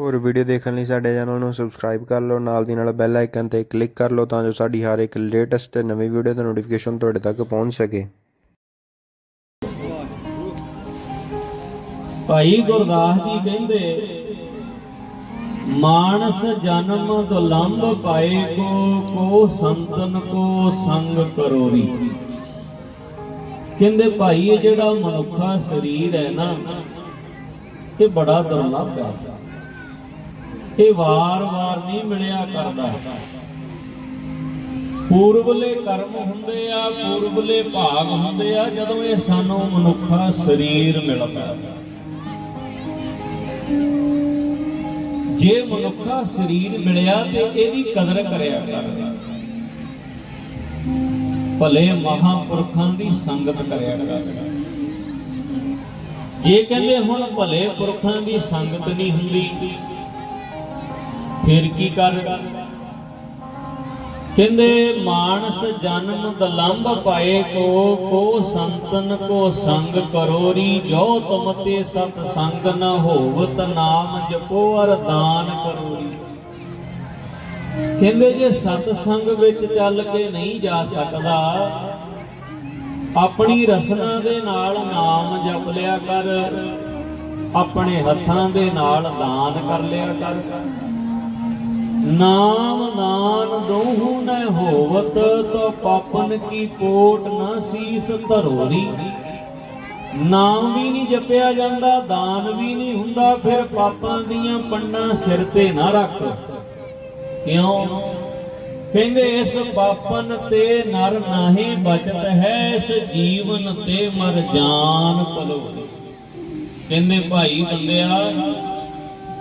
ਹੋਰ ਵੀਡੀਓ ਦੇਖਣ ਲਈ ਸਾਡੇ ਚੈਨਲ ਨੂੰ ਸਬਸਕ੍ਰਾਈਬ ਕਰ ਲਓ, ਨਾਲ ਦੀ ਨਾਲ ਬੈਲ ਆਈਕਨ ਤੇ ਕਲਿੱਕ ਕਰ ਲਓ ਤਾਂ ਜੋ ਸਾਡੀ ਹਰ ਇੱਕ ਲੇਟੈਸਟ ਤੇ ਨਵੀਂ ਵੀਡੀਓ ਦਾ ਨੋਟੀਫਿਕੇਸ਼ਨ ਤੁਹਾਡੇ ਤੱਕ ਪਹੁੰਚ ਸਕੇ। ਭਾਈ ਗੁਰਦਾਸ ਜੀ ਕਹਿੰਦੇ, ਮਾਨਸ ਜਨਮ ਦੁਲੰਭ ਪਾਏ ਕੋ ਕੋ ਸੰਤਨ ਕੋ ਸੰਗ ਕਰੋਰੀ। ਕਹਿੰਦੇ, ਭਾਈ, ਇਹ ਜਿਹੜਾ ਮਨੁੱਖਾ ਸਰੀਰ ਹੈ ਨਾ, ਇਹ ਬੜਾ ਦੁਰਲੱਭ ਹੈ। ਇਹ ਵਾਰ-ਵਾਰ ਨਹੀਂ ਮਿਲਿਆ ਕਰਦਾ। ਪੂਰਬਲੇ ਕਰਮ ਹੁੰਦੇ ਆ, ਪੂਰਬਲੇ ਭਾਗ ਹੁੰਦੇ ਆ, ਜਦੋਂ ਇਹ ਸਾਨੂੰ ਮਨੁੱਖਾ ਸਰੀਰ ਮਿਲਦਾ। ਜੇ ਮਨੁੱਖਾ ਸਰੀਰ ਮਿਲਿਆ ਤੇ ਇਹਦੀ ਕਦਰ ਕਰਿਆ ਕਰਦਾ। ਭਲੇ ਮਹਾਪੁਰਖਾਂ ਦੀ ਸੰਗਤ ਕਰਿਆ ਕਰਦਾ। ਜੇ ਕਹਿੰਦੇ ਹੁਣ ਭਲੇ ਪੁਰਖਾਂ ਦੀ ਸੰਗਤ ਨਹੀਂ ਹੁੰਦੀ ਫਿਰ ਕੀ ਕਰ? ਕਹਿੰਦੇ, ਮਾਨਸ ਜਨਮ ਦਲੰਭ ਪਾਏ ਕੋ ਕੋ ਸੰਤਨ ਕੋ ਸੰਗ ਕਰੋਰੀ, ਜੋ ਤੁਮ ਸਤ ਸੰਗ ਨ ਹੋਵਤ ਨਾਮ ਜਪੋ ਅਰ ਦਾਨ ਕਰੋਰੀ। ਕਹਿੰਦੇ, ਜੇ ਸਤ ਸੰਗ ਵਿੱਚ ਚੱਲ ਕੇ ਨਹੀਂ ਜਾ ਸਕਦਾ, ਆਪਣੀ ਰਸਨਾ ਦੇ ਨਾਲ ਨਾਮ ਜਪ ਲਿਆ ਕਰ, ਆਪਣੇ ਹੱਥਾਂ ਦੇ ਨਾਲ ਦਾਨ ਕਰ ਲਿਆ ਕਰ। ਨਾਮ ਦਾਨ ਦੋਹੂ ਨ ਹੋਵਤ, ਤੋ ਪਾਪਨ ਕੀ ਕੋਟ ਨਾ ਸੀਸ ਧਰੋਰੀ। ਨਾਮ ਵੀ ਨਹੀਂ ਜਪਿਆ ਜਾਂਦਾ, ਦਾਨ ਵੀ ਨਹੀਂ ਹੁੰਦਾ, ਫਿਰ ਪਾਪਾਂ ਦੀਆਂ ਪੰਡਾਂ ਸਿਰ ਤੇ ਨਾ ਰੱਖ। ਕਿਉਂ? ਕਹਿੰਦੇ, ਇਸ ਪਾਪਨ ਤੇ ਨਰ ਨਾਹੀ ਬਚਤ ਹੈ, ਇਸ ਜੀਵਨ ਤੇ ਮਰ ਜਾਨ ਪਲੋ ਕਹਿੰਦੇ, ਭਾਈ ਬੰਦਿਆ,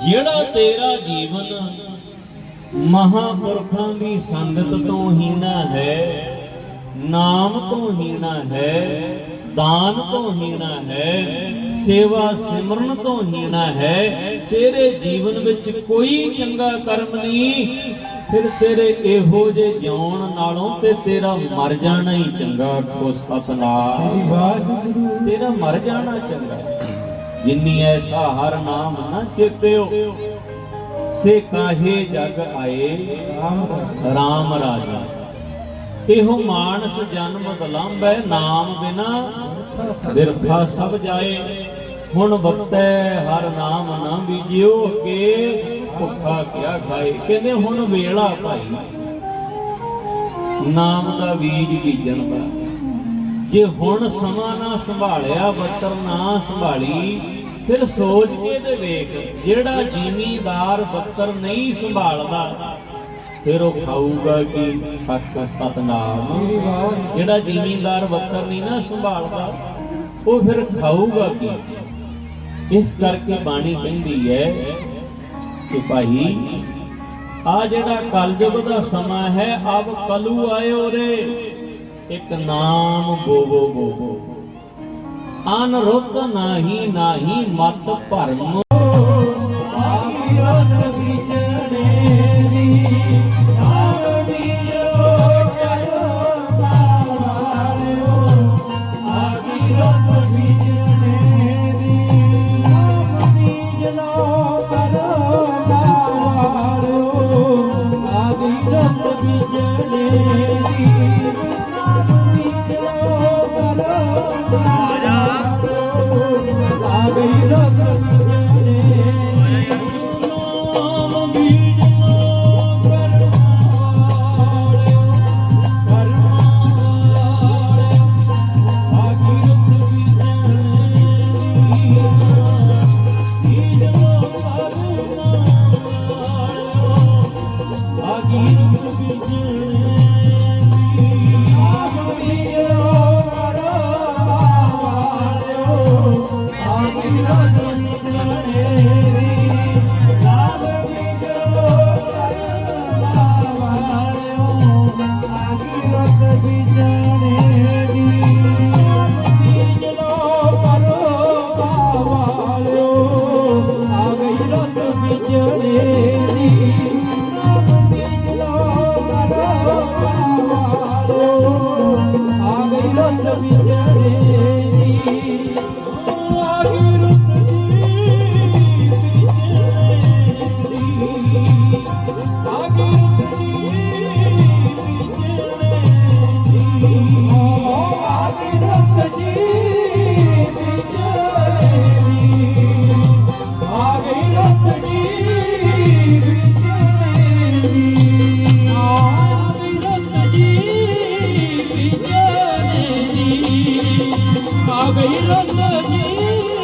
ਜਿਹੜਾ ਤੇਰਾ ਜੀਵਨ ਮਹਾਪੁਰਖਾਂ ਦੀ ਸੰਗਤ ਤੋਂ ਹੀਣਾ ਹੈ ਨਾਮ ਤੋਂ ਹੀਣਾ ਹੈ ਦਾਨ ਤੋਂ ਹੀਣਾ ਹੈ ਸੇਵਾ ਸਿਮਰਨ ਤੋਂ ਹੀਣਾ ਹੈ ਤੇਰੇ ਜੀਵਨ ਵਿੱਚ ਕੋਈ ਚੰਗਾ ਕਰਮ ਨਹੀਂ ਫਿਰ ਤੇਰੇ ਇਹੋ ਜੇ ਜਿਉਣ ਨਾਲੋਂ ਤੇ ਤੇਰਾ ਮਰ ਜਾਣਾ ਹੀ ਚੰਗਾ ਕੋ ਸਤਨਾਮ। ਤੇਰਾ ਮਰ ਜਾਣਾ ਚੰਗਾ। ਜਿੰਨੀ ਐਸਾ ਹਰ ਨਾਮ ਨਾ ਚੇਤਿਓ ਸੇ ਕਾਹੇ ਜਗ ਆਏ? ਰਾਮ ਰਾਜਾ। ਇਹੋ ਮਾਨਸ ਜਨਮ ਦਲੰਭ ਨਾਮ ਬਿਨਾ ਬਿਰਥਾ ਸਭ ਜਾਏ। ਹੁਣ ਵਕਤੈ ਹਰ ਨਾਮ ਨਾ ਬੀਜਿਓ ਕੇ ਭੁੱਖਾ ਕਿਆ ਖਾਏ। ਕਹਿੰਦੇ ਹੁਣ ਵੇਲਾ ਭਾਈ। ਨਾਮ ਦਾ ਬੀਜ ਬੀਜਣ ਦਾ ਜੇ ਹੁਣ ਸਮਾਂ ਨਾ ਸੰਭਾਲਿਆ, ਬੱਤਰ ਨਾ ਸੰਭਾਲੀ ਫਿਰ ਸੋਚ ਕੇ ਤੇ ਵੇਖ, ਜਿਹੜਾ ਜ਼ਿਮੀਦਾਰ ਬੱਤਰ ਨਹੀਂ ਸੰਭਾਲਦਾ, ਫਿਰ ਉਹ ਖਾਊਗਾ ਕੀ? ਹੱਕ ਸਤਨਾਮ। ਜਿਹੜਾ ਜ਼ਿਮੀਦਾਰ ਬੱਤਰ ਨਹੀਂ ਨਾ ਸੰਭਾਲਦਾ, ਉਹ ਫਿਰ ਖਾਊਗਾ ਕੀ? ਇਸ ਕਰਕੇ ਬਾਣੀ ਕਹਿੰਦੀ ਹੈ ਕਿ ਭਾਈ, ਆ ਜਿਹੜਾ ਕਲਯੁਗ ਦਾ ਸਮਾਂ ਹੈ ਅਬ ਕਲੂ ਆਇਓ ਰੇ। ਇੱਕ ਨਾਮ ਬੋਵੋ ਬੋਵੋ ਅਨ ਰੁੱਤ ਨਾਹੀ ਨਾਹੀ ਮਤ ਭਰਮ पल्लवी मेरे hoje.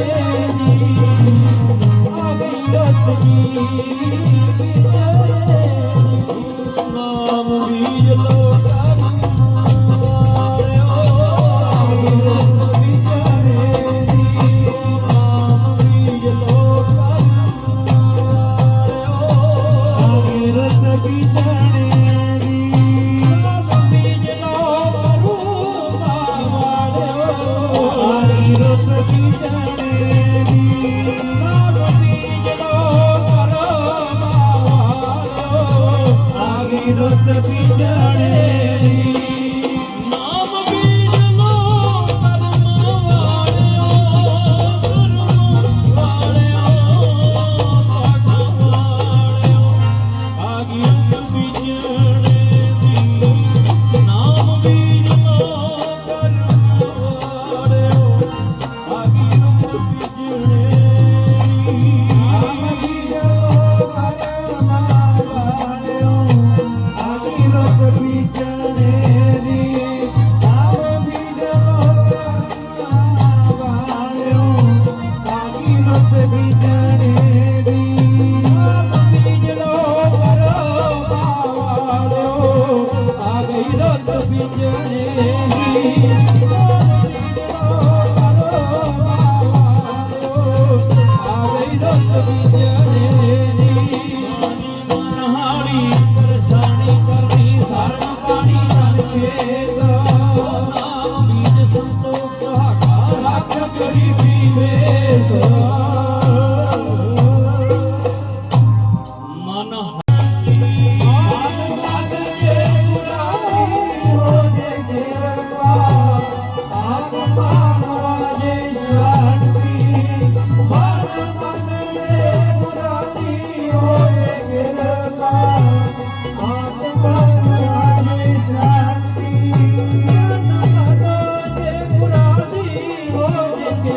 ਨਾਮ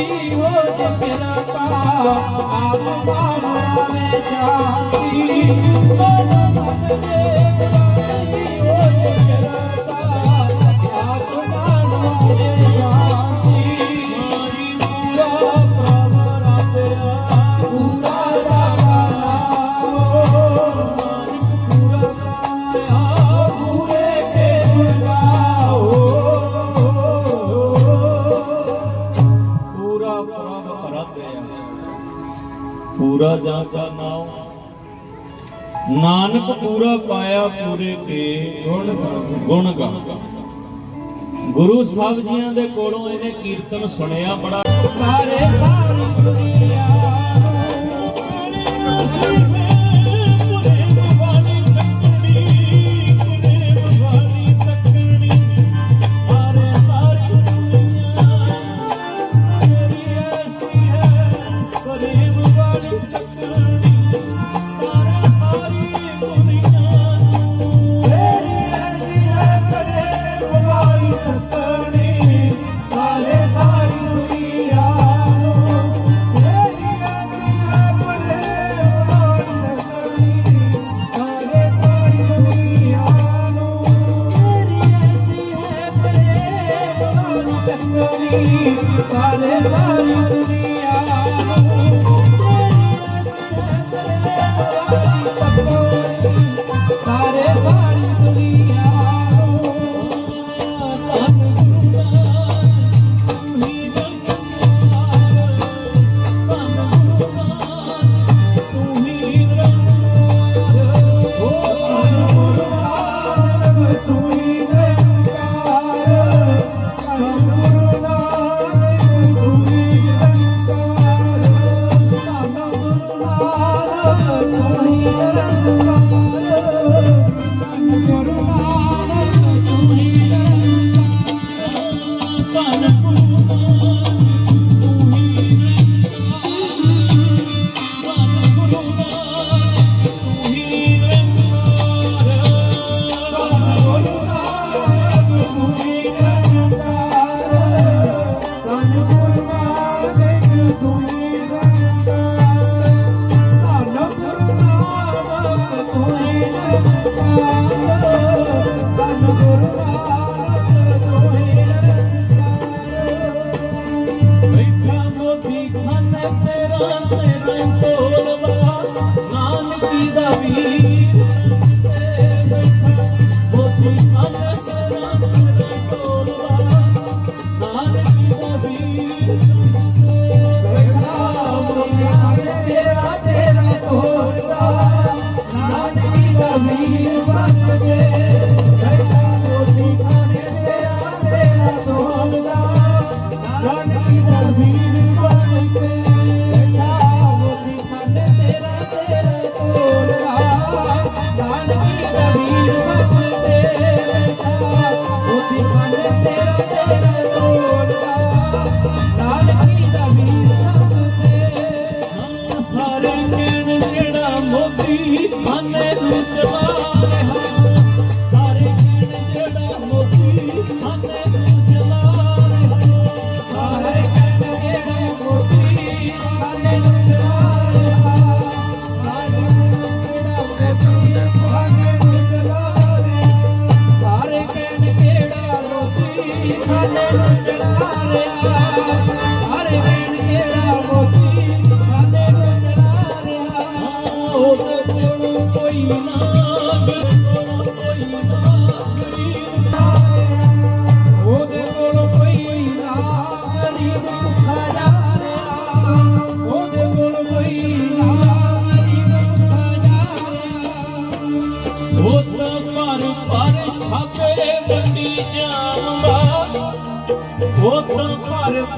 هو تو پيرا ਪੂਰਾ ਜਾਂ ਦਾ ਨਾਮ ਨਾਨਕ ਪੂਰਾ ਪਾਇਆ ਪੂਰੇ ਕੇ। ਗੁਣ ਗਾ। ਗੁਰੂ ਸਾਹਿਬ ਜੀਆਂ ਦੇ ਕੋਲੋਂ ਇਹਨੇ ਕੀਰਤਨ ਸੁਣਿਆ, ਬੜਾ ਸਾਰੇ ਸਾਰੀ ਦੁਨੀਆ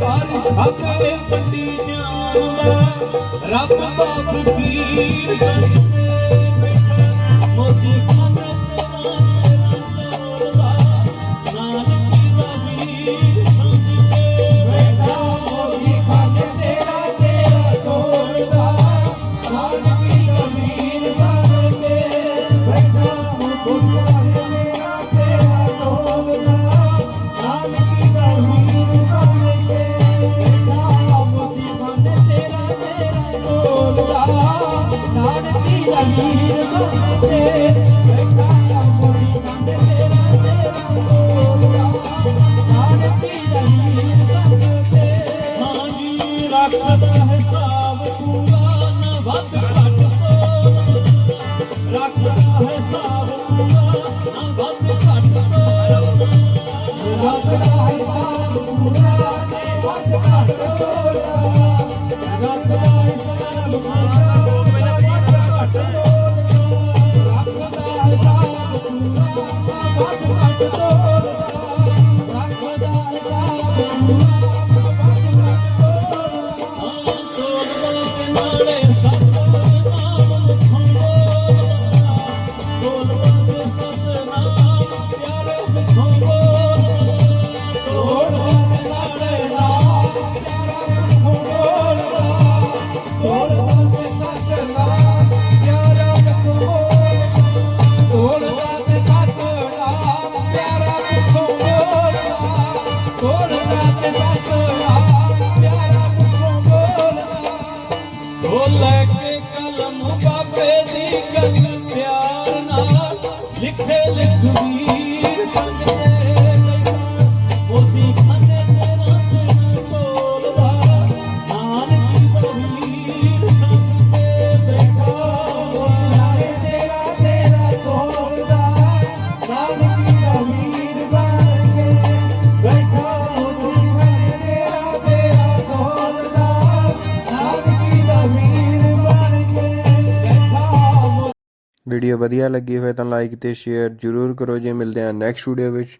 ਬਾਰਿਸ਼ ਹਵੇ ਵੱਡੀ ਜਾਨ ਰੱਬ ਦਾ ਫਕੀਰ ਜਨ ਮੋਦੀ ਵੀਡੀਓ ਵਧੀਆ ਲੱਗੀ ਹੋਵੇ ਤਾਂ ਲਾਈਕ ਤੇ ਸ਼ੇਅਰ ਜ਼ਰੂਰ ਕਰੋ ਜੇ ਮਿਲਦੇ ਹਾਂ ਨੈਕਸਟ ਵੀਡੀਓ ਵਿੱਚ।